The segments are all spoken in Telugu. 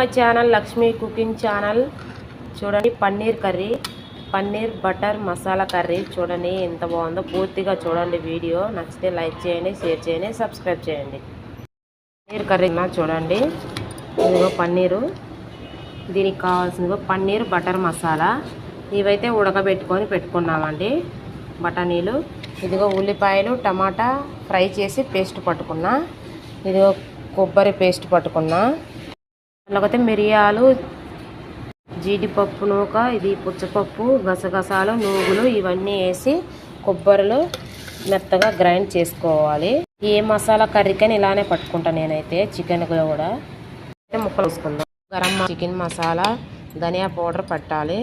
My channel Lakshmi cooking channel చూడండి. Paneer curry paneer butter masala curry చూడండి ఎంత బాగుందో. పూర్తిగా చూడండి వీడియో. నచ్చితే లైక్ చేయండి షేర్ చేయండి సబ్స్క్రైబ్ చేయండి. పన్నీర్ కర్రీ చూడండి. ఇదిగో పన్నీరు. దీనికి కావాల్సిందిగో పన్నీర్ బటర్ మసాలా. ఇవైతే ఉడకబెట్టుకొని పెట్టుకున్నామండి. బఠానీలు. ఇదిగో ఉల్లిపాయలు టమాటా ఫ్రై చేసి పేస్ట్ పట్టుకున్నా. ఇదిగో కొబ్బరి పేస్ట్ పట్టుకున్నా. లేకపోతే మిరియాలు జీడిపప్పు నూక ఇది పుచ్చపప్పు గసగసాలు నూగులు ఇవన్నీ వేసి కొబ్బరిలో మెత్తగా గ్రైండ్ చేసుకోవాలి. ఏ మసాలా కర్రీకని ఇలానే పట్టుకుంటా నేనైతే చికెన్ కూడా. అయితే ముక్కలు వేసుకుందాం. గరం చికెన్ మసాలా ధనియా పౌడర్ పట్టాలి.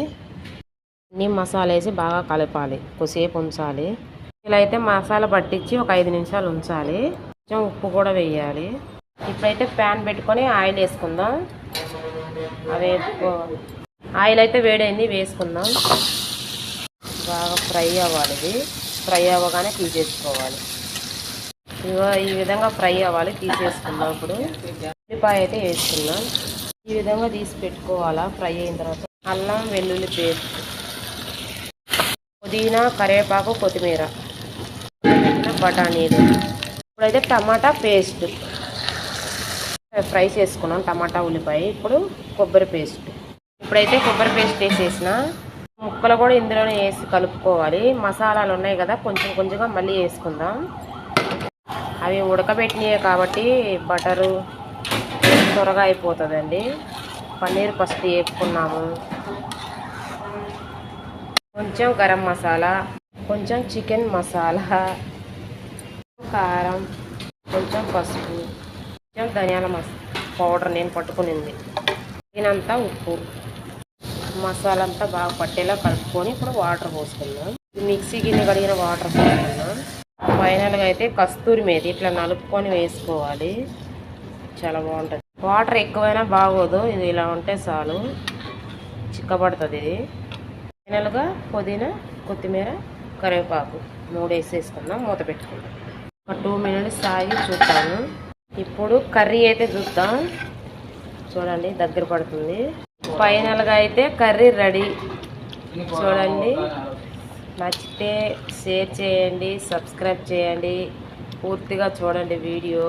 అన్ని మసాలా వేసి బాగా కలపాలి. కొద్దిసేపు ఉంచాలి. ఇలా అయితే మసాలా పట్టించి ఒక ఐదు నిమిషాలు ఉంచాలి. కొంచెం ఉప్పు కూడా వేయాలి. ఇప్పుడైతే ప్యాన్ పెట్టుకొని ఆయిల్ వేసుకుందాం. అవి ఆయిల్ అయితే వేడైంది వేసుకుందాం. బాగా ఫ్రై అవ్వాలి ఇది. ఫ్రై అవ్వగానే తీసేసుకోవాలి. ఇదిగో ఈ విధంగా ఫ్రై అవ్వాలి తీసేసుకుందాం ఇప్పుడు. ఉల్లిపాయ అయితే వేసుకుందాం. ఈ విధంగా తీసి పెట్టుకోవాలా ఫ్రై అయిన తర్వాత. అల్లం వెల్లుల్లి పేస్ట్. పుదీనా కరివేపాకు కొత్తిమీర. బఠానీలు ఇప్పుడైతే టమాటా పేస్ట్. ఫ్రై చేసుకున్నాం టమాటా ఉల్లిపాయ ఇప్పుడు కొబ్బరి పేస్ట్. ఇప్పుడైతే కొబ్బరి పేస్ట్ వేసేసిన. ముక్కలు కూడా ఇందులోనే వేసి కలుపుకోవాలి. మసాలాలు ఉన్నాయి కదా కొంచెం కొంచెంగా మళ్ళీ వేసుకుందాం. అవి ఉడకబెట్టినవి కాబట్టి బటరు త్వరగా అయిపోతుందండి. పన్నీర్ ఫస్ట్ వేపుకున్నాము. కొంచెం గరం మసాలా కొంచెం చికెన్ మసాలా కారం కొంచెం పసుపు. ధనియాల మస్ పౌడర్ నేను పట్టుకునింది. దీనంతా ఉప్పు. మసాలా అంతా బాగా పట్టేలా కలుపుకొని ఇప్పుడు వాటర్ పోసుకుందాం. మిక్సీ గిన్నె కడిగిన వాటర్ పోసుకుందాం. ఫైనల్గా అయితే కస్తూరి మీద ఇట్లా నలుపుకొని వేసుకోవాలి. చాలా బాగుంటుంది. వాటర్ ఎక్కువైనా బాగోదు. ఇది ఇలా ఉంటే చాలు. చిక్కబడుతుంది ఇది. ఫైనల్గా పుదీనా కొత్తిమీర కరివేపాకు మూడు వేసేసుకుందాం. మూత పెట్టుకుందాం. ఒక టూ మినిట్స్ ఆగి చూస్తాను ఇప్పుడు కర్రీ అయితే చూద్దాం. చూడండి దగ్గర పడుతుంది. ఫైనల్గా అయితే కర్రీ రెడీ. చూడండి. నచ్చితే షేర్ చేయండి సబ్స్క్రైబ్ చేయండి. పూర్తిగా చూడండి వీడియో.